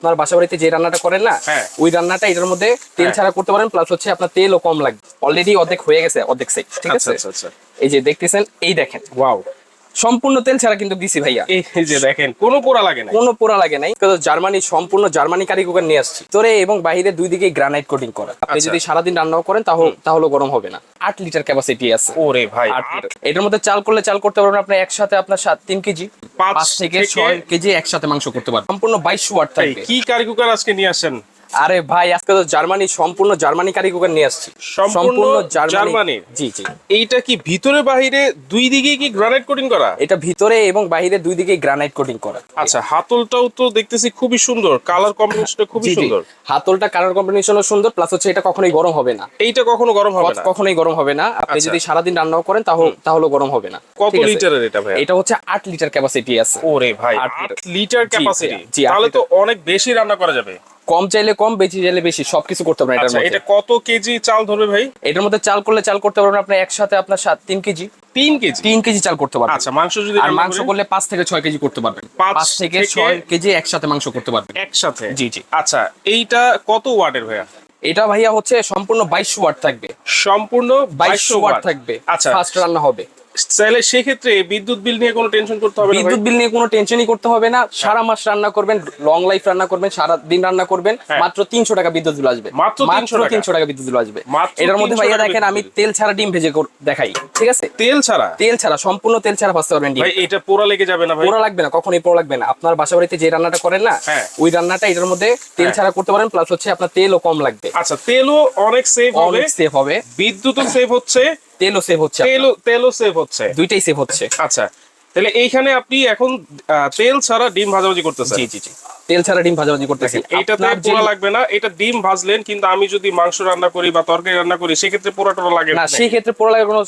আপনার বাসা বাড়িতে যে রান্নাটা করেন না হ্যাঁ। ওই রান্নাটা এটার মধ্যে তেল হ্যাঁ। ছাড়া করতে পারেন প্লাস হচ্ছে আপনার তেলও কম লাগবে। অলরেডি অর্ধেক হয়ে গেছে অর্ধেক সেট ঠিক আচ্ছা আছে? আচ্ছা আচ্ছা। এই যে দেখতেছেন এই দেখেন। ওয়াও সম্পূর্ণ তেল ছাড়া কিন্তু দিছি ভাইয়া। এই যে দেখেন কোনো পোড়া লাগে না কোনো পোড়া লাগে নাই। কিন্তু জার্মানি সম্পূর্ণ জার্মানি কারিগর নিয়ে আসছি। তোরে এবং বাইরে দুই দিকে গ্রানাইট কোটিং করা। আপনি আচ্ছা। যদি সারাদিন রান্নাও করেন তাহলে তাহলে গরম হবে না। আট লিটার ক্যাপাসিটি আছে। ওরে ভাই আট লিটার এটার মধ্যে চাল করলে চাল করতে পারবেন আপনি একসাথে আপনার সাত তিন কেজি। পাঁচ থেকে ছয় কেজি একসাথে মাংস করতে পারবেন। সম্পূর্ণ বাইশ ওয়াট থাকবে। কি কারি কুকার আজকে নিয়ে আসেন? আরে ভাই আজকে তো জার্মানি সম্পূর্ণ জার্মানি কারিগর নিয়ে আসছি। সম্পূর্ণ জার্মানির? জি জি। এইটা কি ভিতরে বাহিরে দুই দিকে কি গ্রানাইট কোটিং করা? এটা ভিতরে এবং বাহিরে দুই দিকে গ্রানাইট কোটিং করা। আচ্ছা হাতলটাও তো দেখতেছি খুবই সুন্দর কালার কম্বিনেশনটা খুবই সুন্দর। হাতলটা কালার কম্বিনেশনও সুন্দর প্লাস হচ্ছে এটা কখনোই গরম হবে না। এইটা কখনো গরম হবে না? কখনোই গরম হবে না। আপনি আচ্ছা। যদি সারাদিন রান্নাও করেন তাহলে তাহলে গরম হবে না। কত লিটারের এটা ভাই এটা হচ্ছে আট লিটার ক্যাপাসিটি আছে। ওরে ভাই আট আট লিটার। লিটার ক্যাপাসিটি তাহলে তো অনেক বেশি রান্না করা যাবে। কম চাইলে কম বেশি চাইলে বেশি সবকিছু করতে পারেন এটার আচ্ছা মধ্যে। এটা কত কেজি চাল ধরবে ভাই? এটার মধ্যে চাল করলে চাল করতে পারবেন আপনি একসাথে আপনার সাত তিন কেজি। তিন কেজি? তিন কেজি চাল করতে পারবেন। আচ্ছা মাংস যদি আর মাংস করলে পাঁচ থেকে ছয় কেজি করতে পারবেন। পাঁচ থেকে ছয় কেজি একসাথে মাংস করতে পারবেন। একসাথে? জি, জি। আচ্ছা এইটা কত ওয়াটের ভাইয়া? এটা ভাইয়া হচ্ছে সম্পূর্ণ বাইশ ওয়াট থাকবে। সম্পূর্ণ বাইশ বাইশশো ওয়াট। থাকবে। আচ্ছা। ফার্স্ট রান্না হবে। তাহলে সেক্ষেত্রে বিদ্যুৎ বিল নিয়ে কোনো টেনশন করতে হবে বিদ্যুৎ বিল নিয়ে কোনো টেনশনই করতে হবে না। সারা মাস রান্না করবেন লং লাইফ রান্না করবেন সারা দিন রান্না করবেন হ্যাঁ। মাত্র তিনশো টাকা বিদ্যুৎ বিল আসবে। মাত্র তিনশো টাকা। বিদ্যুৎ বিল আসবে। এটার মধ্যে ভাইয়া দেখেন আমি তেল ছাড়া ডিম ভেজে দেখাই ঠিক আছে? তেল ছাড়া? তেল ছাড়া সম্পূর্ণ তেল ছাড়া ভাজতে পারবেন ডিম। এটা পোড়া লেগে যাবে না পোড়া লাগবে না কখনোই পোড়া লাগবে না। আপনার বাসা বাড়িতে যে রান্নাটা করেন না হ্যাঁ। ওই রান্নাটা এটার মধ্যে তেল হ্যাঁ। ছাড়া করতে পারেন প্লাস হচ্ছে আপনার তেলও কম লাগবে। আচ্ছা তেলও অনেক সেভ হবে। অনেক সেভ হবে। বিদ্যুৎও সেভ হচ্ছে। তেলও সেভ হচ্ছে। তেলও তেলও সেভ হচ্ছে। দুইটাই সেভ হচ্ছে। আচ্ছা তাহলে এইখানে আপনি এখন আহ, তেল ছাড়া ডিম ভাজাভাজি করতেছেন। জি জি জি। তেল ছাড়া ডিম ভাজাভাজি করতেছি। যে- পোড়া লাগবে না এটা ডিম ভাজলেন কিন্তু আমি যদি মাংস রান্না করি বা তরকারি রান্না করি সেক্ষেত্রে পোড়া টোড়া লাগে না। সেই ক্ষেত্রে পোড়া লাগার কোনো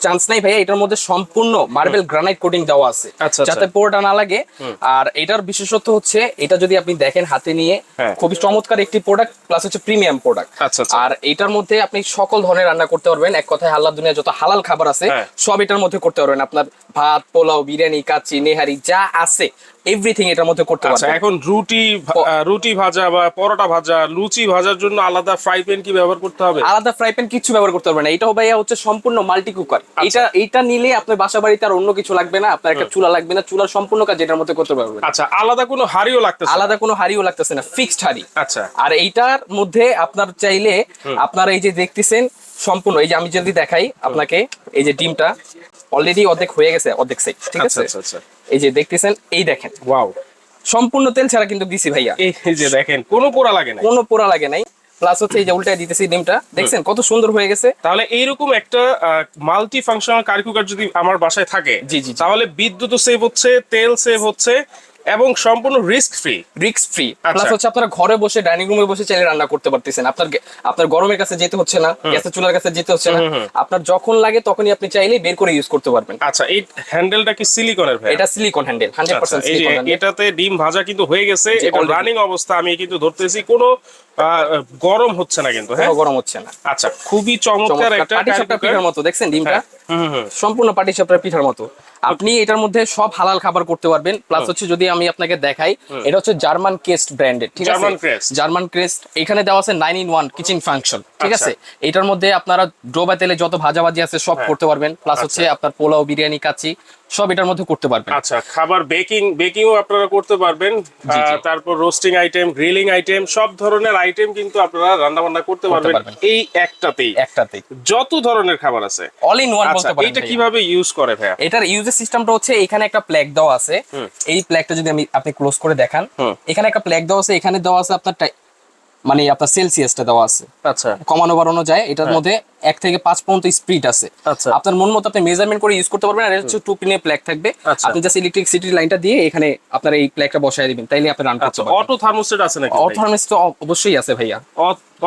চান্স নাই ভাইয়া এটার মধ্যে সম্পূর্ণ মার্বেল গ্রানাইট কোটিং দেওয়া আছে। আচ্ছা, আচ্ছা। যাতে পোড়াটা না লাগে। আর এটার বিশেষত্ব হচ্ছে এটা যদি আপনি দেখেন হাতে নিয়ে হ্যাঁ। খুবই চমৎকার একটি প্রোডাক্ট প্লাস হচ্ছে প্রিমিয়াম প্রোডাক্ট আচ্ছা, আচ্ছা। আর এটার মধ্যে আপনি সকল ধরনের রান্না করতে পারবেন। এক কথায় হাল্লা দুনিয়া যত হালাল খাবার আছে হ্যাঁ। সব এটার মধ্যে করতে পারবেন। আপনার ভাত পোলাও বিরিয়ানি কাচ্চি নেহারি যা আছে। এভরিথিং এটার মধ্যে করতে আচ্ছা পারবেন এখন রুটি রুটি ভাজা বা পরোটা ভাজা লুচি ভাজার জন্য আলাদা ফ্রাই প্যান কি ব্যবহার করতে হবে? আলাদা ফ্রাই প্যান কিছু ব্যবহার করতে হবে না। এটাও ভাইয়া হচ্ছে সম্পূর্ণ মাল্টি কুকার আচ্ছা। এটা এটা নিলে আপনার বাসা বাড়িতে আর অন্য কিছু লাগবে না আপনার একটা চুলা লাগবে না চুলার সম্পূর্ণ কাজ এটার মধ্যে করতে পারবেন আচ্ছা আলাদা কোনো হাড়িও লাগতেছে? আলাদা কোনো হাড়িও লাগতেছে না ফিক্সড হাড়ি। আচ্ছা। আর এইটার মধ্যে আপনার চাইলে আপনার এই যে দেখতেছেন সম্পূর্ণ এই যে আমি যদি দেখাই আপনাকে এই যে ডিমটা অলরেডি অর্ধেক হয়ে গেছে অর্ধেক সেট ঠিক আচ্ছা আছে? আচ্ছা আচ্ছা। এই যে দেখতেছেন এই দেখেন। ওয়াও সম্পূর্ণ তেল ছাড়া কিন্তু দিছি ভাইয়া। এই যে দেখেন কোনো পোড়া লাগে না কোনো পোড়া লাগে নাই। প্লাস হচ্ছে এই যে উল্টায় দিতেছি ডিমটা। দেখছেন কত সুন্দর হয়ে গেছে। তাহলে এইরকম একটা মাল্টি ফাংশনাল কারি কুকার যদি আমার বাসায় থাকে জি, জি, জি। তাহলে বিদ্যুৎ সেভ হচ্ছে তেল সেভ হচ্ছে এবং সম্পূর্ণ risk free risk free. Plus হচ্ছে আপনারা ঘরে বসে ডাইনিং রুমে বসে চাইলে রান্না করতে পারতেছেন। আপনার আপনার গরমের কাছে যেতে হচ্ছে না গ্যাসের চুলার কাছে যেতে হচ্ছে না। আপনার যখন লাগে তখনই আপনি চাইলে বের করে ইউজ করতে পারবেন। আচ্ছা এই হ্যান্ডেলটা কি সিলিকনের ভাই এটা সিলিকন হ্যান্ডেল হান্ড্রেড আচ্ছা, পার্সেন্ট এই যে সিলিকন এটাতে ডিম ভাজা কিন্তু হয়ে গেছে এটা রানিং অবস্থা আমি কিন্তু ধরতেছি কোনো গরম হচ্ছে না কিন্তু হ্যাঁ? গরম হচ্ছে না। আচ্ছা খুবই চমৎকার একটা পাটি সাপটা পিঠার মতো দেখছেন ডিমটা? হ্যাঁ। সম্পূর্ণ পাটি সাপটা পিঠার মতো। আপনি এটার মধ্যে সব হালাল খাবার করতে পারবেন প্লাস হচ্ছে যদি আমি আপনাকে দেখাই এটা হচ্ছে জার্মান কেস্ট ব্র্যান্ডেড ঠিক আছে? German Crest. এখানে দেওয়া আছে nine in one kitchen function ঠিক আচ্ছা। আছে? এটার মধ্যে আপনারা ডোবা তেলে যত ভাজাভাজি আছে সব হ্যাঁ। করতে পারবেন প্লাস হচ্ছে আপনার পোলাও বিরিয়ানি কাচ্চি সব এটার মধ্যে করতে পারবেন। আচ্ছা খাবার বেকিং বেকিংও আপনারা করতে পারবেন। তারপর রোস্টিং আইটেম গ্রিলিং আইটেম সব ধরনের আইটেম কিন্তু আপনারা রান্না বান্না করতে পারবেন। এই একটাতেই। একটাতেই। যত ধরনের খাবার আছে। অল ইন ওয়ান বলতে পারেন এটা কীভাবে ইউজ করে ভাইয়া? এটার ইউজের সিস্টেমটা হচ্ছে এখানে একটা প্ল্যাগ দেওয়া আছে। এই প্ল্যাগটা যদি আমি আপনি ক্লোজ করে দেখান এখানে একটা প্ল্যাগ দেওয়া আছে এখানে দেওয়া আছে আপনার মানে আপনার সেলসিয়াসটা দেওয়া আছে। আচ্ছা। কমানো বাড়ানো যায় এটার মধ্যে এক থেকে পাঁচ পর্যন্ত স্পিড আছে। আচ্ছা। আপনার মন মতো আপনি মেজারমেন্ট করে ইউজ করতে পারবেন আর হচ্ছে টু পিনের প্ল্যাগ থাকবে। আচ্ছা। আপনি জাস্ট ইলেকট্রিসিটি লাইনটা দিয়ে এখানে আপনার এই প্ল্যাগটা বসায় দিবেন তাইলে আপনি রান করতে আচ্ছা পারবেন। অটো থার্মোস্টেট আছে নাকি অটো তো অবশ্যই আছে ভাইয়া।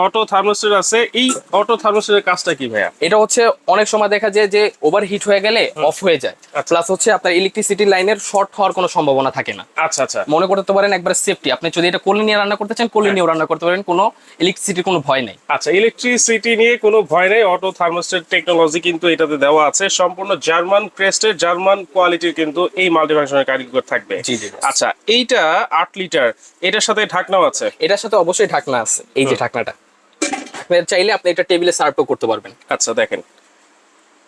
অটো থার্মোস্টেট আছে এই অটো থার্মোস্টেটের কাজটা কি ভাইয়া? এটা হচ্ছে অনেক সময় দেখা যায় যে ওভার হিট হয়ে গেলে অফ হয়ে যায়। প্লাস হচ্ছে আপনার ইলেকট্রিসিটি লাইনের শর্ট হওয়ার কোনো সম্ভাবনা থাকে না। আচ্ছা আচ্ছা। মনে করতে পারেন একবার সেফটি আপনি যদি এটা কোলে নিয়ে রান্না করতে চান কোলে নিয়েও রান্না করতে পারেন কোনো ইলেকট্রিসিটির কোনো ভয় নেই। আচ্ছা ইলেকট্রিসিটি নিয়ে কোনো ভয় নেই অটো থার্মোস্টেট টেকনোলজি কিন্তু এটাতে দেওয়া আছে। সম্পূর্ণ জার্মান ক্রেস্টের জার্মান কোয়ালিটির কিন্তু এই মাল্টিফাংশনের কারিগর থাকবে। আচ্ছা এইটা আট লিটার এটার সাথে ঢাকনাও আছে? এটার সাথে অবশ্যই ঢাকনা আছে এই যে ঢাকনাটা। চাইলে আপনি এটা টেবিলে সার্ভও করতে পারবেন। আচ্ছা দেখেন।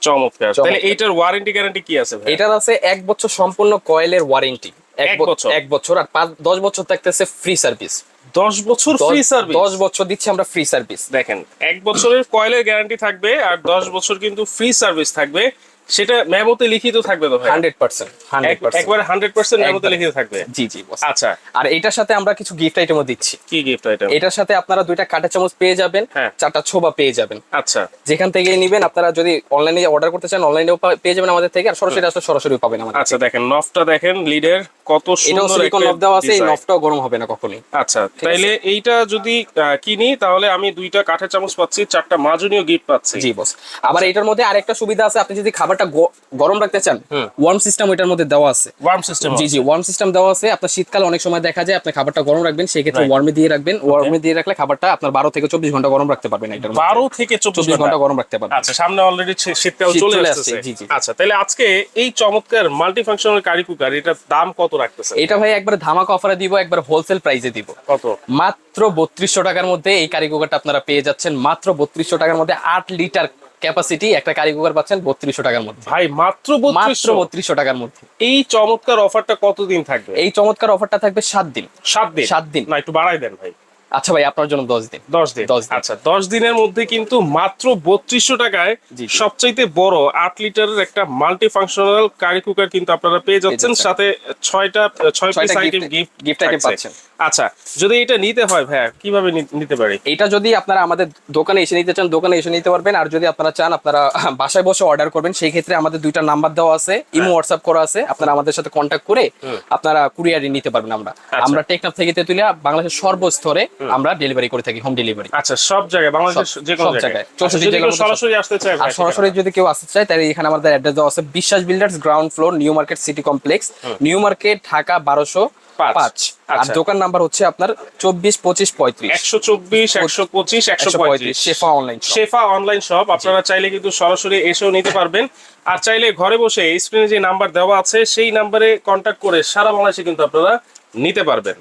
চমৎকার। তাহলে এইটার ওয়ারেন্টি গ্যারান্টি কি আছে এটার আছে এক বছর সম্পূর্ণ কয়েলের ওয়ারেন্টি এক বছর? এক বছর আর পাঁচ দশ বছর থাকতেছে ফ্রি সার্ভিস দশ বছর ফ্রি সার্ভিস দশ বছর দিচ্ছি আমরা ফ্রি সার্ভিস দেখেন এক বছরের কয়েলের গ্যারান্টি থাকবে আর দশ বছর কিন্তু ফ্রি সার্ভিস থাকবে। সেটা মেমোতে লিখিত থাকবে তো ভাই? একবারে মেমোতে লিখিত থাকবে? জি জি। আচ্ছা। আর এটার সাথে আমরা কিছু গিফট আইটেমও দিচ্ছি। কি গিফট আইটেম এটার সাথে আপনারা দুইটা কাঁটা চামচ পেয়ে যাবেন হ্যাঁ। চারটা ছোবা পেয়ে যাবেন। আচ্ছা। যেখান থেকে নিবেন আপনারা যদি অনলাইনে অর্ডার করতে চান অনলাইনেও পেয়ে যাবেন আমাদের থেকে আর সরাসরি আসলে সরাসরি পাবেন আমাদের আচ্ছা দেখেন নফটা দেখেন লিডের কত সুন্দর একটা নব দেওয়া আছে এই। নবটাও গরম হবে না কখনোই। আচ্ছা তাইলে এইটা যদি কিনি তাহলে আমি দুইটা কাঠের চামচ পাচ্ছি চারটা মাজনীয় গিফট পাচ্ছি। জি বস আবার এটার মধ্যে আরেকটা সুবিধা আছে আপনি যদি খাবারটা গরম রাখতে চান ওয়ার্ম সিস্টেম এটার মধ্যে দেওয়া আছে। ওয়ার্ম সিস্টেম জি জি ওয়ার্ম সিস্টেম দেওয়া আছে। আপনার শীতকালে অনেক সময় দেখা যায় আপনি খাবারটা গরম রাখবেন সেই ক্ষেত্রে ওয়ার্মে দিয়ে রাখবেন। ওয়ার্মে দিয়ে রাখলে খাবারটা আপনার বারো থেকে চব্বিশ ঘণ্টা গরম রাখতে পারবেন এটার বারো থেকে চব্বিশ ঘণ্টা। গরম রাখতে পারবেন। আচ্ছা সামনে অলরেডি শীতকাল চলে আসছে, জি, জি। আচ্ছা তাহলে আজকে এই চমৎকার মাল্টি ফাংশনাল কারি কুকার এটার দাম কত রাখতেছে এটা ভাই একবার ধামাকা অফারে দিব একবার হোলসেল প্রাইসে দিব। কত? মাত্র বত্রিশশো টাকার মধ্যে এই কারি কুকারটা আপনারা পেয়ে যাচ্ছেন। মাত্র বত্রিশশো টাকার মধ্যে আট লিটার ক্যাপাসিটি একটা কারি কুকার পাচ্ছেন বত্রিশশো টাকার মধ্যে। ভাই মাত্র মাত্র বত্রিশশো টাকার মধ্যে। এই চমৎকার অফারটা কতদিন থাকবে? এই চমৎকার অফারটা থাকবে সাত দিন। সাত দিন? সাত দিন। না একটু বাড়াই দেন ভাই। আচ্ছা ভাই আপনার জন্য দশ দিন। দশ দিন। আচ্ছা দশ দিনের মধ্যে কিন্তু মাত্র বত্রিশশো টাকায়। সবচাইতে বড় আট লিটারের একটা মাল্টি ফাংশনাল কারি কুকার কিন্তু আপনারা পেয়ে যাচ্ছেন। সাথে ছয়টা ছয় piece item gift gift item পাচ্ছেন। আচ্ছা যদি এটা নিতে হয় ভাইয়া কীভাবে নিতে পারি? এটা যদি আপনারা আমাদের দোকানে এসে নিতে চান দোকানে এসে নিতে পারবেন। আর যদি আপনারা চান আপনারা বাসায় বসে অর্ডার করবেন সেই ক্ষেত্রে আমাদের দুইটা নাম্বার দেওয়া আছে ইমো হোয়াটসঅ্যাপ করা আছে। আপনারা আমাদের সাথে কন্ট্যাক্ট করে আপনারা কুরিয়ারে নিতে পারবেন আমরা। আমরা টেকনাফ থেকে তেতুলিয়া বাংলাদেশের সর্বস্তরে আমরা ডেলিভারি করে থাকি হোম ডেলিভারি আচ্ছা সব জায়গায় বাংলাদেশের সব- যে কোনো জায়গায়। আচ্ছা, চৌষট্টি সরাসরি আসতে চায় আর সরাসরি যদি কেউ আসতে চায় তাহলে এখানে আমাদের অ্যাড্রেস দেওয়া আছে Biswas builders ground floor new market city complex new market Dhaka বারোশো পাঁচ। আর আচ্ছা। দোকান নাম্বার হচ্ছে আপনার চব্বিশ পঁচিশ পঁয়ত্রিশ। একশো চব্বিশ একশো পঁচিশ একশো পঁয়ত্রিশ পঁয়ত্রিশ। Shefa online Shefa online shop আপনারা চাইলে কিন্তু সরাসরি এসেও নিতে পারবেন। আর চাইলে ঘরে বসে স্ক্রিনে যে নাম্বার দেওয়া আছে সেই নাম্বারে কন্ট্যাক্ট করে সারা বাংলাদেশে কিন্তু আপনারা নিতে পারবেন।